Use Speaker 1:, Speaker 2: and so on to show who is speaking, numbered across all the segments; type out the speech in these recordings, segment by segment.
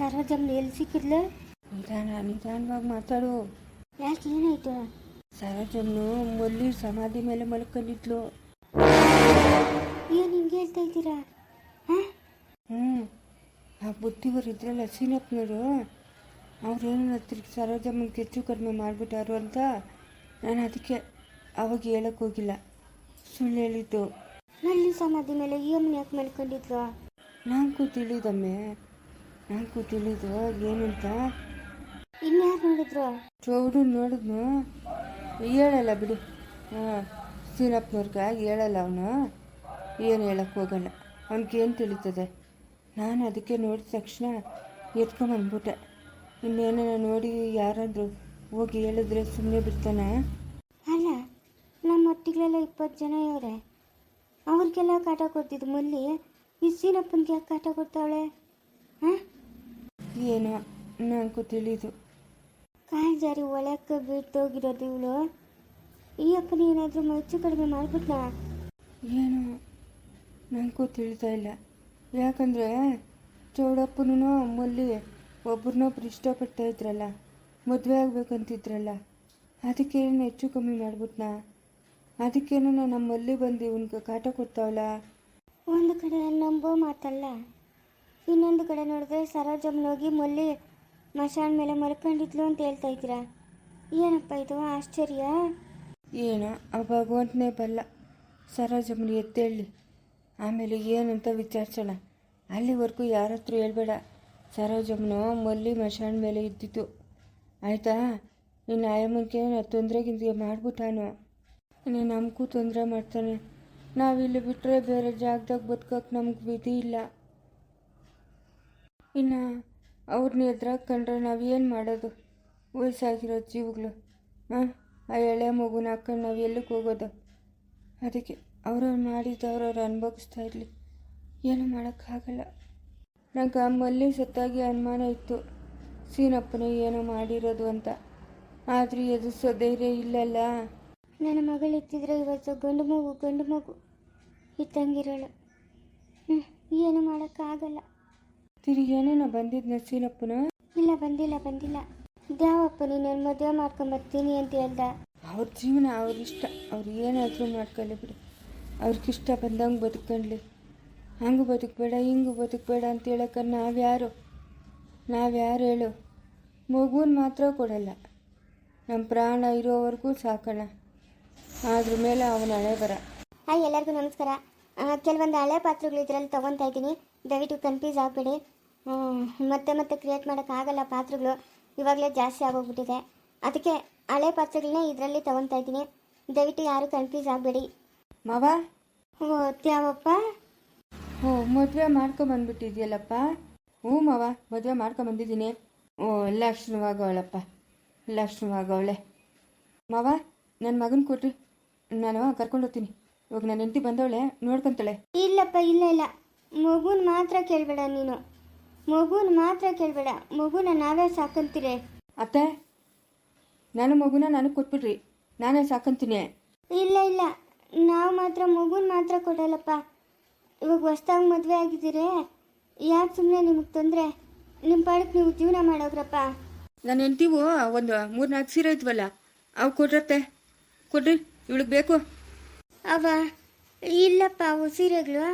Speaker 1: ಸರೋಜಮ್ಮನ ಎಲ್ಲಿ ಸಿಕ್ಕಿದ್ಲು?
Speaker 2: ನಿಧಾನ ನಿಧಾನವಾಗಿ ಮಾತಾಡು.
Speaker 1: ಯಾಕೆ ಏನಾಯ್ತು?
Speaker 2: ಸರೋಜಮ್ಮನು ಮೊಲ್ಲಿ ಸಮಾಧಿ ಮೇಲೆ ಮಲ್ಕೊಂಡಿದ್ಲು.
Speaker 1: ಏನು ಹಿಂಗೆ ಹೇಳ್ತಾ ಇದ್ದೀರಾ? ಹಾಂ?
Speaker 2: ಹ್ಞೂ ಆ ಬುದ್ಧಿವರು ಇದ್ರಲ್ಲ ಸೀನಪ್ಪನವರು ಅವ್ರೇನು ತಿರ್ಗಿ ಸರೋಜಮ್ಮನ ಹೆಚ್ಚು ಕಡಿಮೆ ಮಾಡಿಬಿಟ್ಟಾರು ಅಂತ ನಾನು ಅದಕ್ಕೆ ಅವಾಗ ಹೇಳಕ್ಕೆ ಹೋಗಿಲ್ಲ. ಸುಳ್ಳು ಹೇಳಿದ್ದು.
Speaker 1: ನಲ್ಲಿ ಸಮಾಧಿ ಮೇಲೆ ಈ ಅಮ್ಮನ ಯಾಕೆ ಮಲ್ಕೊಂಡಿದ್ಲು?
Speaker 2: ನಂಗೂ ತಿಳಿದಮ್ಮೆ ನಂಗೂ ತಿಳಿದು ಏನಂತ?
Speaker 1: ಇನ್ಯಾರು ನೋಡಿದ್ರು?
Speaker 2: ಚೌಡು ನೋಡಿದ್ನು. ಹೇಳಲ್ಲ ಬಿಡು. ಹಾಂ ಸೀನಪ್ಪನವ್ರಿಗೆ ಹೇಳಲ್ಲ ಅವನು. ಏನು ಹೇಳಕ್ಕೆ ಹೋಗಲ್ಲ. ಅವ್ನಿಗೇನು ತಿಳಿತದೆ? ನಾನು ಅದಕ್ಕೆ ನೋಡಿದ ತಕ್ಷಣ ಎತ್ಕೊಂಬಂದ್ಬಿಟ್ಟೆ ಇನ್ನೇನೋ ನೋಡಿ ಯಾರಾದರೂ ಹೋಗಿ ಹೇಳಿದ್ರೆ ಸುಮ್ಮನೆ ಬಿಡ್ತಾನೆ.
Speaker 1: ಅಲ್ಲ ನಮ್ಮ ಒಟ್ಟಿಗಳೆಲ್ಲ ಇಪ್ಪತ್ತು ಜನ ಇವ್ರೆ. ಅವ್ರಿಗೆಲ್ಲ ಕಾಟ ಕೊಡ್ತಿದ್ದು ಮಲ್ಲಿ ಈ ಸೀನಪ್ಪನಿಗೆ ಯಾಕೆ ಕಾಟ ಕೊಡ್ತಾಳೆ ಹಾಂ?
Speaker 2: ಏನೋ ನನಗೂ ತಿಳಿದು.
Speaker 1: ಕಾಲು ಜಾರಿ ಒಳಕ್ಕೆ ಬಿಟ್ಟೋಗಿರೋದು ಇವಳು. ಈ ಅಪ್ಪನ ಏನಾದರೂ ಹೆಚ್ಚು ಕಡಿಮೆ ಮಾಡಿಬಿಟ್ಟ
Speaker 2: ಏನೋ ನನಗೂ ತಿಳಿತಾ ಇಲ್ಲ. ಯಾಕಂದರೆ ಚೌಡಪ್ಪನೂ ಅಮ್ಮಲ್ಲಿ ಒಬ್ರನ್ನೊಬ್ರು ಇಷ್ಟಪಡ್ತಾ ಇದ್ರಲ್ಲ ಮದುವೆ ಆಗ್ಬೇಕಂತಿದ್ರಲ್ಲ ಅದಕ್ಕೇನು ಹೆಚ್ಚು ಕಮ್ಮಿ ಮಾಡ್ಬಿಟ್ನಾ? ಅದಕ್ಕೇನು ನಮ್ಮಲ್ಲಿ ಬಂದು ಇವನ್ಗೆ ಕಾಟ ಕೊಡ್ತಾವಲ್ಲ?
Speaker 1: ಒಂದು ಕಡೆ ನಂಬೋ ಮಾತಲ್ಲ. ಇನ್ನೊಂದು ಕಡೆ ನೋಡಿದ್ರೆ ಸರೋಜಮ್ಮನೋಗಿ ಮಲ್ಲಿ ಮಶಾನ್ ಮೇಲೆ ಮಲ್ಕೊಂಡಿದ್ಲು ಅಂತ ಹೇಳ್ತಾ ಇದ್ದೀರಾ? ಏನಪ್ಪ ಇದು? ಆಶ್ಚರ್ಯ?
Speaker 2: ಏನೋ, ಆ ಭಗವಂತನೇ ಬಲ್ಲ. ಸರೋಜಮ್ಮನ ಎತ್ತೇಳಿ ಆಮೇಲೆ ಏನಂತ ವಿಚಾರಿಸೋಣ. ಅಲ್ಲಿವರೆಗೂ ಯಾರ ಹತ್ರ ಹೇಳ್ಬೇಡ ಸರೋಜಮ್ಮನು ಮಲ್ಲಿ ಮಶಾನ್ ಮೇಲೆ ಇದ್ದಿತ್ತು ಆಯಿತಾ? ಇನ್ನು ಆಯಮ್ಮನಿಗೆ ತೊಂದರೆ ಗಿಂದ್ರೆ ಮಾಡ್ಬಿಟ್ಟಾನು? ಇನ್ನು ನಮಗೂ ತೊಂದರೆ ಮಾಡ್ತಾನೆ. ನಾವಿಲ್ಲಿ ಬಿಟ್ಟರೆ ಬೇರೆ ಜಾಗದಾಗ ಬದುಕೋಕೆ ನಮ್ಗೆ ವಿಧಿ ಇಲ್ಲ. ಇನ್ನು ಅವ್ರನ್ನ ಕಂಡ್ರೆ ನಾವೇನು ಮಾಡೋದು? ವಯಸ್ಸಾಗಿರೋ ಜೀವಗಳು ಹಾಂ ಆ ಎಳೆ ಮಗುನ ಹಾಕೊಂಡು ನಾವು ಎಲ್ಲಿಗೆ ಹೋಗೋದು? ಅದಕ್ಕೆ ಅವ್ರವ್ರು ಮಾಡಿದ್ದು ಅವ್ರವ್ರು ಅನುಭವಿಸ್ತಾ ಇರಲಿ. ಏನು ಮಾಡೋಕ್ಕಾಗಲ್ಲ ನಂಗೆ ಮಲ್ಲಿ ಸತ್ತಾಗಿ ಅನುಮಾನ ಇತ್ತು. ಸೀನಪ್ಪನೇ ಏನೋ ಮಾಡಿರೋದು ಅಂತ. ಆದರೂ ಎದುರಿಸೋ ಧೈರ್ಯ ಇಲ್ಲಲ್ಲ.
Speaker 1: ನನ್ನ ಮಗಳು ಇತ್ತಿದ್ರೆ ಇವತ್ತು ಗಂಡು ಮಗು ಗಂಡು ಮಗು. ಇದ್ದಂಗಿರೋಳು ಹ್ಞೂ ಏನು ಮಾಡೋಕ್ಕಾಗಲ್ಲ
Speaker 2: ತಿರುಗಿ ಏನೇನೋ ಬಂದಿದ್ನ ಸೀನಪ್ಪನ
Speaker 1: ಇಲ್ಲ ಬಂದಿಲ್ಲ ಬಂದಿಲ್ಲ. ದ್ಯಾವಪ್ಪ ನೀನು ಮದುವೆ ಮಾಡ್ಕೊಂಬರ್ತೀನಿ ಅಂತ ಹೇಳ್ದ?
Speaker 2: ಅವ್ರ ಜೀವನ ಅವ್ರ ಇಷ್ಟ. ಅವ್ರು ಏನಾದರೂ ಮಾಡ್ಕೊಳ್ಳಿ ಬಿಡು. ಅವ್ರಿಗಿಷ್ಟ ಬಂದಂಗೆ ಬದುಕೊಂಡ್ಲಿ ಹಂಗೆ ಬದುಕಬೇಡ ಹಿಂಗೆ ಬದುಕಬೇಡ ಅಂತ ಹೇಳಕ್ಕೆ ನಾವ್ಯಾರು? ನಾವ್ಯಾರು ಹೇಳು? ಮಗುನ ಮಾತ್ರ ಕೊಡಲ್ಲ. ನಮ್ಮ ಪ್ರಾಣ ಇರೋವರೆಗೂ ಸಾಕೋಣ. ಅದ್ರ ಮೇಲೆ ಅವನ ಹಣೆ ಬರ.
Speaker 1: ಹಾಯ್ ಎಲ್ಲರಿಗೂ ನಮಸ್ಕಾರ. ಕೆಲವೊಂದು ಹಳೆ ಪಾತ್ರಗಳು ಇದರಲ್ಲಿ ತೊಗೊತಾ ಇದ್ದೀನಿ. ದಯವಿಟ್ಟು ಕನ್ಫ್ಯೂಸ್ ಆಗಬೇಡಿ. ಮತ್ತೆ ಮತ್ತೆ ಕ್ರಿಯೇಟ್ ಮಾಡೋಕ್ಕಾಗಲ್ಲ ಪಾತ್ರಗಳು. ಇವಾಗಲೇ ಜಾಸ್ತಿ ಆಗೋಗ್ಬಿಟ್ಟಿದೆ. ಅದಕ್ಕೆ ಹಳೆ ಪಾತ್ರಗಳನ್ನ ಇದರಲ್ಲಿ ತೊಗೊತಾ ಇದ್ದೀನಿ. ದಯವಿಟ್ಟು ಯಾರು ಕನ್ಫ್ಯೂಸ್ ಆಗಬೇಡಿ.
Speaker 2: ಮಾವ?
Speaker 1: ಓ ತ್ಯಾವಪ್ಪ?
Speaker 2: ಓ ಮದುವೆ ಮಾಡ್ಕೊಂಬಂದ್ಬಿಟ್ಟಿದ್ಯಲ್ಲಪ್ಪ ಹ್ಞೂ ಮಾವ ಮದುವೆ ಮಾಡ್ಕೊಂಬಂದಿದ್ದೀನಿ ಓ ಲಕ್ಷ್ಮವಾಗವಳಪ್ಪ ಲಕ್ಷ್ಮವಾಗವಳೆ ಮಾವ ನನ್ನ ಮಗನ ಕೊಟ್ರಿ. ನಾನು ಕರ್ಕೊಂಡು ಹೋಗ್ತೀನಿ ಇವಾಗ ನನ್ನ ಹೆಂಡತಿ ಬಂದವಳೆ ನೋಡ್ಕೊಂತಾಳೆ.
Speaker 1: ಇಲ್ಲಪ್ಪ ಇಲ್ಲ ಇಲ್ಲ. ಮಗುನ ಮಾತ್ರ ಕೇಳಬೇಡ ನೀನು. ಮಗುನ ಮಾತ್ರ ಕೇಳಬೇಡ. ಮಗುನ ನಾವೇ ಸಾಕಂತೀರಿ.
Speaker 2: ಅತ್ತೆ ನಾನು ಮಗುನ ನನಗೆ ಕೊಟ್ಬಿಡ್ರಿ. ನಾನೇ ಸಾಕಂತೀನಿ.
Speaker 1: ಇಲ್ಲ ಇಲ್ಲ. ನಾವು ಮಾತ್ರ ಮಗುನ ಮಾತ್ರ ಕೊಡಲ್ಲಪ್ಪ. ಇವಾಗ ಹೊಸ್ದಾಗಿ ಮದುವೆ ಆಗಿದ್ದೀರಿ. ಯಾಕೆ ಸುಮ್ಮನೆ ನಿಮಗೆ ತೊಂದರೆ? ನಿಮ್ಮ ಪಾಡಕ್ಕೆ ನೀವು ಜೀವನ ಮಾಡೋಗ್ರಪ್ಪ
Speaker 2: ನನ್ನ ಹೆಂಡತಿವು ಒಂದು ಮೂರು ನಾಲ್ಕು ಸೀರೆ ಇದ್ವಲ್ಲ ಅವು ಕೊಡ್ರತ್ತೆ. ಕೊಡ್ರಿ ಇವಳಿಗೆ ಬೇಕು.
Speaker 1: ಅವ ಇಲ್ಲಪ್ಪ ಅವು ಸೀರೆಗಳು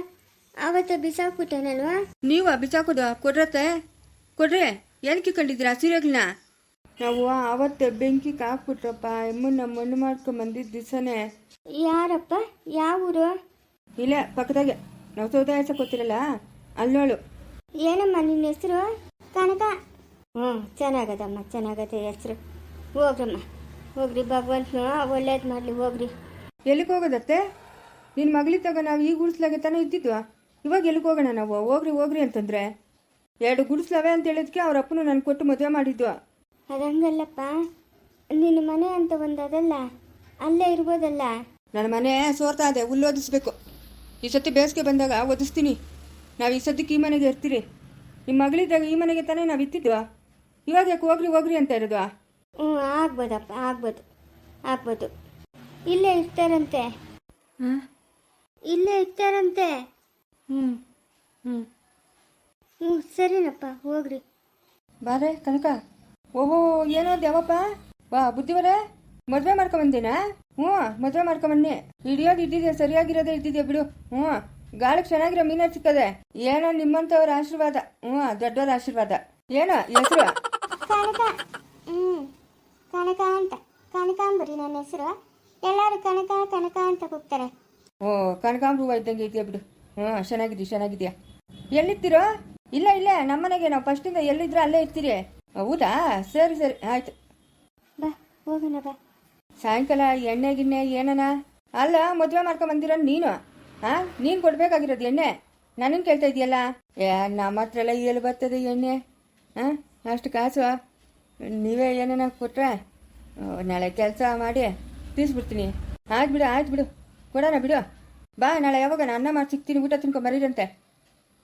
Speaker 1: ಅವತ್ತ ಬಿಸಾಕ್ಬಿಟ್ಟನಲ್ವಾ?
Speaker 2: ನೀವ ಬಿಸಾಕೋದು ಕೊಡ್ರತ್ತೆ? ಕೊಡ್ರಿ ಏನಕ್ಕೆ ಕಂಡಿದ್ದೀರಾ ಆ ಸೀರೆಗಳನ್ನ ನಾವು ಅವತ್ತು ಬೆಂಕಿ ಕಾಕ್ಬಿಟ್ರಪ್ಪ ಎಮ್ಮನ್ನ ಮಣ್ಣು ಮಾಡ್ಕೊಂಡ್ ಬಂದಿದ್ದ ದಿವಸನೇ.
Speaker 1: ಯಾರಪ್ಪ? ಯಾವ ಊರು?
Speaker 2: ಇಲ್ಲ ಪಕ್ಕದಾಗೆ. ನಾವು ಸೌದೆ ಕೊತ್ತಿರಲ್ಲ ಅಲ್ಲೋಳು
Speaker 1: ಏನಮ್ಮ ನಿನ್ನ ಹೆಸರು? ಕನಕ? ಹ್ಞೂ ಚೆನ್ನಾಗದಮ್ಮ ಚೆನ್ನಾಗತ್ತೆ ಹೆಸರು. ಹೋಗ್ರಮ್ಮ ಹೋಗ್ರಿ ಭಗವಂತನ ಒಳ್ಳೇದು ಮಾಡಲಿ ಹೋಗ್ರಿ.
Speaker 2: ಎಲ್ಲಿಗೆ ಹೋಗೋದತ್ತೆ? ನಿನ್ನ ಮಗಳಿದ್ದಾಗ ತಗೋ ನಾವು ಈ ಗುಡಿಸ್ಲಾಗೆ ತಾನೇ ಇದ್ದಿದ್ವಾ? ಇವಾಗ ಎಲ್ಲಿಗೆ ಹೋಗೋಣ ನಾವು? ಹೋಗ್ರಿ ಹೋಗ್ರಿ ಅಂತಂದ್ರೆ. ಎರಡು ಗುಡಿಸ್ಲವೆ ಅಂತ ಹೇಳಿದ್ಕೆ ಅವ್ರ ಅಪ್ಪನು ನಾನು ಕೊಟ್ಟು ಮದುವೆ ಮಾಡಿದ್ವು?
Speaker 1: ಅದಂಗಲ್ಲಪ್ಪ. ನಿನ್ನ ಮನೆ ಅಂತ ಒಂದು ಅದಲ್ಲ. ಅಲ್ಲೇ ಇರ್ಬೋದಲ್ಲ.
Speaker 2: ನನ್ನ ಮನೆ ಸೋರ್ತಾ ಇದೆ ಹುಲ್ಲು ಓದಿಸ್ಬೇಕು ಈ ಸತಿ ಬೇಸಿಗೆ ಬಂದಾಗ ಒದಿಸ್ತೀನಿ ನಾವು ಈ ಸದ್ಯಕ್ಕೆ ಈ ಮನೆಗೆ ಇರ್ತೀರಿ. ನಿಮ್ಮ ಮಗಳಿದ್ದಾಗ ಈ ಮನೆಗೆ ತಾನೇ ನಾವು ಇತ್ತಿದ್ವಾ ಇವಾಗ ಯಾಕೆ ಹೋಗ್ರಿ ಹೋಗ್ರಿ ಅಂತ ಇರೋದು
Speaker 1: ಹ್ಞೂ ಆಗ್ಬೋದಪ್ಪ ಆಗ್ಬೋದು. ಆಗ್ಬೋದು. ಇಲ್ಲೇ ಇರ್ತಾರಂತೆ.
Speaker 2: ಹಾಂ?
Speaker 1: ಇಲ್ಲೇ ಇರ್ತಾರಂತೆ.
Speaker 2: ಹ್ಞೂ ಹ್ಞೂ
Speaker 1: ಹ್ಞೂ ಸರಿನಪ್ಪ ಹೋಗ್ರಿ.
Speaker 2: ಬಾರೆ ಕನಕ. ಓಹೋ ಏನೋ ದೇವಪ್ಪ ವಾ ಬುದ್ಧಿವರ. ಮದುವೆ ಮಾಡ್ಕೊಂಬಂದೇನಾ ಹ್ಞೂ ಮದುವೆ ಮಾಡ್ಕೊಂಬನ್ನಿ ಹಿಡಿಯೋದು ಇದ್ದಿದ್ಯಾ ಸರಿಯಾಗಿರೋದೇ ಇದ್ದಿದ್ಯಾ ಬಿಡು. ಹ್ಞೂ ಗಾಳಿಗೆ ಚೆನ್ನಾಗಿರೋ ಮೀನ ಸಿಕ್ಕದೆ. ಏನೋ ನಿಮ್ಮಂಥವ್ರ ಆಶೀರ್ವಾದ. ಹ್ಞೂ ದೊಡ್ಡವರ ಆಶೀರ್ವಾದ. ಏನೋ ಹೆಸರು?
Speaker 1: ಕನಕ. ಹ್ಞೂ ಕನಕ ಅಂತ. ಕನಕಾಂಬರಿ ನನ್ನ ಹೆಸರು. ಎಲ್ಲರೂ ಕನಕ ಕನಕ ಅಂತ ಕೂಗ್ತಾರೆ.
Speaker 2: ಓ ಕನಕಾಂಬ ಹೂವು ಇದ್ದಂಗೆ ಇದೆಯಾ ಬಿಡು. ಹ್ಞೂ ಚೆನ್ನಾಗಿದ್ದೀಯ ಚೆನ್ನಾಗಿದೆಯಾ ಎಲ್ಲಿರ್ತೀರೋ? ಇಲ್ಲ ಇಲ್ಲ ನಮ್ಮನೆಗೆ ನಾವು ಫಸ್ಟಿಂದ ಎಲ್ಲಿದ್ರೆ ಅಲ್ಲೇ ಇರ್ತೀರಿ. ಹೌದಾ? ಸರಿ ಸರಿ ಆಯ್ತು.
Speaker 1: ಬಾ ಹೋಗೋಣ ಬಾ.
Speaker 2: ಸಾಯಂಕಾಲ ಎಣ್ಣೆ ಗಿಣ್ಣೆ ಏನನ? ಅಲ್ಲ ಮದುವೆ ಮಾಡ್ಕೊಂಡ್ ಬಂದಿರೋ ನೀನು. ಹಾ ನೀನು ಕೊಡ್ಬೇಕಾಗಿರೋದು ಎಣ್ಣೆ? ನನಗೆ ಕೇಳ್ತಾ ಇದೆಯಲ್ಲ? ಏ ನಮ್ಮ ಹತ್ರ ಎಲ್ಲ ಎಲ್ಲಿ ಬರ್ತದೆ ಎಣ್ಣೆ. ಹಾಂ ಅಷ್ಟು ಕಾಸು. ನೀವೇ ಏನನ ಕೊಟ್ರೆ? ನಾಳೆ ಕೆಲಸ ಮಾಡಿ. ತೀಸ್ಬಿಡ್ತೀನಿ ಆಯ್ತು ಬಿಡು ಆಯ್ತು ಬಿಡು. ಕೊಡೋಣ ಬಿಡು. ಬಾ ನಾಳೆ ಯಾವಾಗ ನಾನು ಅನ್ನ ಮಾಡಿ ಸಿಗ್ತೀನಿ ಊಟ ತಿನ್ಕೊ ಮರೀರಂತೆ.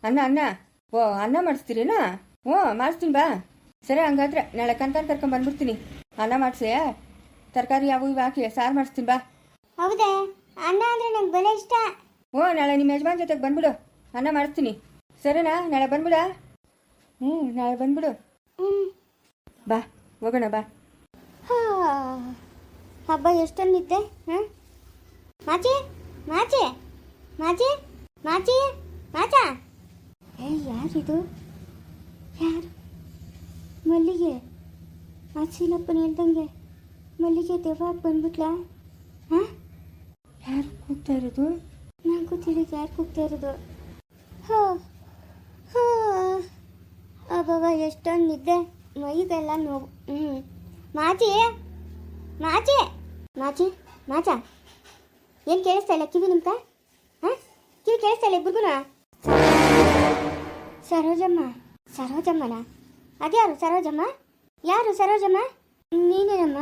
Speaker 2: ಅನ್ನ ಅನ್ನ. ಓ ಅನ್ನ ಮಾಡಿಸ್ತೀರೇನಾ? ಓ ಮಾಡಿಸ್ತೀನಿ ಬಾ. ಸರಿ ಹಂಗಾದ್ರೆ ನಾಳೆ ಕಂತಾನ ಕರ್ಕೊಂಡ್ ಬಂದ್ಬಿಡ್ತೀನಿ. ಅನ್ನ ಮಾಡಿಸಿ? ತರಕಾರಿ ಯಾವ ಇವು ಹಾಕಿ ಸಾರು ಮಾಡಿಸ್ತೀನಿ ಬಾ.
Speaker 1: ಹೌದೇ? ಅನ್ನ ಅಂದ್ರೆ ನಂಗೆ ಬಲ ಇಷ್ಟ.
Speaker 2: ಓ ನಾಳೆ ನಿಮ್ಮ ಯಜಮಾನ್ ಜೊತೆಗೆ ಬಂದ್ಬಿಡು. ಅನ್ನ ಮಾಡಿಸ್ತೀನಿ. ಸರಿನಾ? ನಾಳೆ ಬಂದ್ಬಿಡ? ಹ್ಞೂ ನಾಳೆ ಬಂದ್ಬಿಡು.
Speaker 1: ಹ್ಞೂ
Speaker 2: ಬಾ ಹೋಗೋಣ ಬಾ.
Speaker 1: ಹಾ. ಎಷ್ಟೊಂದು ಇದ್ದೆ ಹಾಂ? ಮಾಚಿ ಮಾಚಿ ಮಾಚಿ ಮಾಚಿ, ಮಾಚ. ಏ, ಯಾರಿದು? ಯಾರು? ಮಲ್ಲಿಗೆ. ಮಾಚಿನಪ್ಪನ ಹೇಳ್ದಂಗೆ ಮಲ್ಲಿಗೆ ದೆವ್ವಾಗ ಬಂದ್ಬಿಟ್ಲಾ? ಹಾಂ?
Speaker 2: ಯಾರು ಕೂಗ್ತಾ ಇರೋದು?
Speaker 1: ನಾನು ತಿಳಿದು ಯಾರು ಕೂಗ್ತಾ ಇರೋದು? ಹೋ ಹೋ. ಅಬ್ಬಬ್ಬ ಎಷ್ಟೊಂದು ನಿದ್ದೆ ಮೈಗೆಲ್ಲ ನೋವು. ಹ್ಞೂ ಮಾಚಿ ಮಾಚಿ. ಮಾಚಿ ನಾಚ ಏನು ಕೇಳಿಸ್ತಾ ಇಲ್ಲ? ಕಿವಿ ನಿಮ್ಗೆ? ಹಾಂ? ಕಿವಿ ಕೇಳಿಸ್ತಾ ಇಲ್ಲ ಇಬ್ಬರಿಗೂ ಸರೋಜಮ್ಮ, ಸರೋಜಮ್ಮನ? ಅದ್ಯಾರು ಸರೋಜಮ್ಮ? ಯಾರು ಸರೋಜಮ್ಮ? ನೀನೇನಮ್ಮ?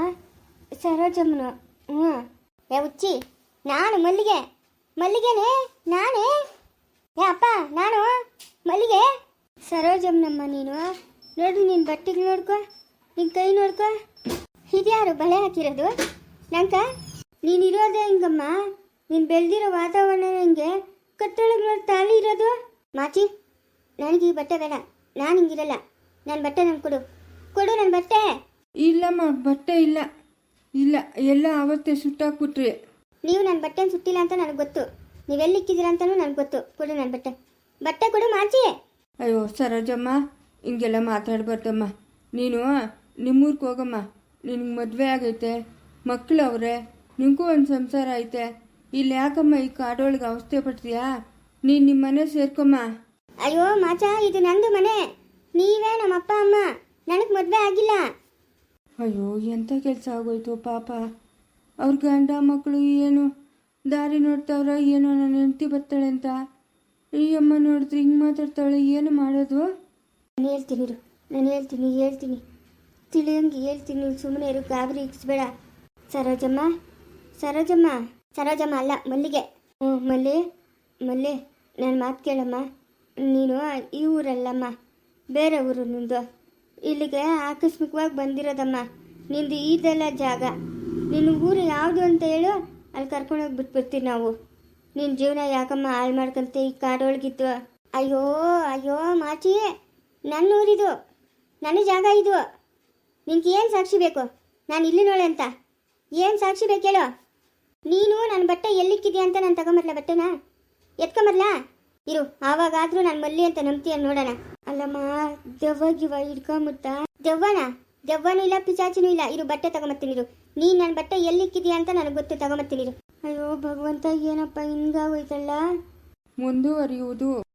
Speaker 1: ಸರೋಜಮ್ಮನು, ಹ್ಞೂ. ಏ ಉಚ್ಚಿ ನಾನು ಮಲ್ಲಿಗೆ. ಮಲ್ಲಿಗೆನೇ? ನಾನೇ? ಏ ಅಪ್ಪ, ನಾನು ಮಲ್ಲಿಗೆ? ಸರೋಜಮ್ಮನಮ್ಮ ನೀನು? ನೋಡು ನಿನ್ನ ಬಟ್ಟೆಗೆ ನೋಡ್ಕೊ ನಿನ್ನ ಕೈ ನೋಡ್ಕೊ. ಇದ್ಯಾರು ಬಳೆ ಹಾಕಿರೋದು? ನಂಕ ನೀನಿರೋದೇ ಹಿಂಗಮ್ಮ? ನೀನು ಬೆಳೆದಿರೋ ವಾತಾವರಣ ಹಿಂಗೆ ಕತ್ತೊಳಗೆ ನೋಡಿ ತಾಳಿ ಇರೋದು? ಮಾಚಿ ನನಗೆ ಈ ಬಟ್ಟೆ ಬೇಡ. ನಾನು ಹಿಂಗಿರಲ್ಲ. ನನ್ನ ಬಟ್ಟೆ ನಂಗೆ ಕೊಡು. ಕೊಡು ನನ್ನ ಬಟ್ಟೆ.
Speaker 2: ಇಲ್ಲಮ್ಮ ಬಟ್ಟೆ ಇಲ್ಲ. ಇಲ್ಲ ಎಲ್ಲ ಅವತ್ತೇ ಸುಟ್ಟಾಕ್ಬಿಟ್ರಿ.
Speaker 1: ನೀವು ನನ್ನ ಬಟ್ಟೆನ ಸುಟ್ಟಿಲ್ಲ ಅಂತ ನನಗೆ ಗೊತ್ತು. ನೀವೆಲ್ಲಿಕ್ಕಿದ್ದೀರ ಅಂತಲೂ ನನಗೆ ಗೊತ್ತು. ಕೊಡು ನನ್ನ ಬಟ್ಟೆ. ಬಟ್ಟೆ ಕೊಡು ಮಾಚಿ.
Speaker 2: ಅಯ್ಯೋ ಸರೋಜಮ್ಮ ಹಿಂಗೆಲ್ಲ ಮಾತಾಡ್ಬಾರ್ದಮ್ಮ. ನೀನು ನಿಮ್ಮೂರ್ಗೆ ಹೋಗಮ್ಮ. ನಿನಗೆ ಮದುವೆ ಆಗೈತೆ. ಮಕ್ಕಳು ಅವರೇ ನಿಮಗೂ ಒಂದು ಸಂಸಾರ ಐತೆ. ಇಲ್ಲಿ ಯಾಕಮ್ಮ ಈ ಕಾಡೊಳಗೆ ಅವಸ್ಥೆ ಪಡ್ತೀಯಾ? ನೀನು ನಿಮ್ಮ ಮನೆ ಸೇರ್ಕೊಮ್ಮ.
Speaker 1: ಅಯ್ಯೋ ಮಾಚ ಇದು ನಂದು ಮನೆ. ನೀವೇ ನಮ್ಮ ಅಪ್ಪ ಅಮ್ಮ. ನನಗೆ ಮದುವೆ ಆಗಿಲ್ಲ.
Speaker 2: ಅಯ್ಯೋ ಎಂಥ ಕೆಲಸ ಆಗೋಯ್ತು ಪಾಪ. ಅವ್ರ ಗಂಡ ಮಕ್ಕಳು ಏನು? ದಾರಿ ನೋಡ್ತಾವ್ರ ಏನೋ ನನ್ನ ಹೆಂಡತಿ ಬರ್ತಾಳೆ ಅಂತ. ಈ ಅಮ್ಮ ನೋಡಿದ್ರೆ ಹಿಂಗೆ ಮಾತಾಡ್ತಾಳೆ ಏನು ಮಾಡೋದು?
Speaker 1: ನಾನು ಹೇಳ್ತೀನಿ ಇರು. ನಾನು ಹೇಳ್ತೀನಿ ಹೇಳ್ತೀನಿ. ತಿಳಿಯಂಗೆ ಹೇಳ್ತೀನಿ ಸುಮ್ಮನೆ ಇರು ಗಾಬರಿ ಇಕ್ಸ್ಬೇಡ ಸರೋಜಮ್ಮ? ಸರೋಜಮ್ಮ? ಸರೋಜಮ್ಮ ಅಲ್ಲ, ಮಲ್ಲಿಗೆ. ಹ್ಞೂ, ಮಲ್ಲಿ ಮಲ್ಲಿ ನನ್ನ ಮಾತು ಕೇಳಮ್ಮ. ನೀನು ಈ ಊರಲ್ಲಮ್ಮ, ಬೇರೆ ಊರು ನಿಂದು. ಇಲ್ಲಿಗೆ ಆಕಸ್ಮಿಕವಾಗಿ ಬಂದಿರೋದಮ್ಮ, ನಿಂದು ಇದೆಲ್ಲ ಜಾಗ. ನಿನ್ನ ಊರು ಯಾವುದು ಅಂತ ಹೇಳು, ಅಲ್ಲಿ ಕರ್ಕೊಂಡೋಗಿ ಬಿಟ್ಬಿಡ್ತೀವಿ ನಾವು. ನಿನ್ನ ಜೀವನ ಯಾಕಮ್ಮ ಹಾಳು ಮಾಡ್ಕಂತೆ ಈ ಕಾಡೊಳಗಿದ್ದು? ಅಯ್ಯೋ ಅಯ್ಯೋ, ಮಾಚಿ ನನ್ನ ಊರಿದು ನನ್ನ ಜಾಗ ಇದು. ನಿನ್ಗೆ ಏನು ಸಾಕ್ಷಿ ಬೇಕು? ನಾನು ಇಲ್ಲಿ ನೋಳೆ ಅಂತ. ಏನು ಸಾಕ್ಷಿ ಬೇಕೇಳು ನೀನು ನನ್ನ ಬಟ್ಟೆ ಎಲ್ಲಿಕ್ಕಿದ್ಯಾ ಅಂತ ನಾನು ತಗೊಂಬರ್ಲ ಬಟ್ಟೆನ? ಎತ್ಕೊಂಬರ್ಲಾ? ಇರು, ಆವಾಗಾದ್ರೂ ನಾನು ಮಲ್ಲಿ ಅಂತ ನಂಬ್ತೀಯ ನೋಡೋಣ. ಅಲ್ಲಮ್ಮ, ದೆವ್ವ ಗಿವ ಹಿಡ್ಕೊಂಬಿಟ್ಟ ದೆವ್ವನ? ದೆವ್ವನೂ ಇಲ್ಲ ಪಿಚಾಚಿನೂ ಇಲ್ಲ. ಇರು, ಬಟ್ಟೆ ತಗೊಂಬರ್ತೀನಿ ಇರು. ನೀನು ನನ್ನ ಬಟ್ಟೆ ಎಲ್ಲಿಕ್ಕಿದ್ಯಾ ಅಂತ ನನಗೆ ಗೊತ್ತು, ತಗೊಂಬರ್ತೀನಿ ಇರು. ಅಯ್ಯೋ ಭಗವಂತ, ಏನಪ್ಪ ಹಿಂಗಾಗೋಯ್ತಲ್ಲ
Speaker 2: ಮುಂದುವರಿಯುವುದು.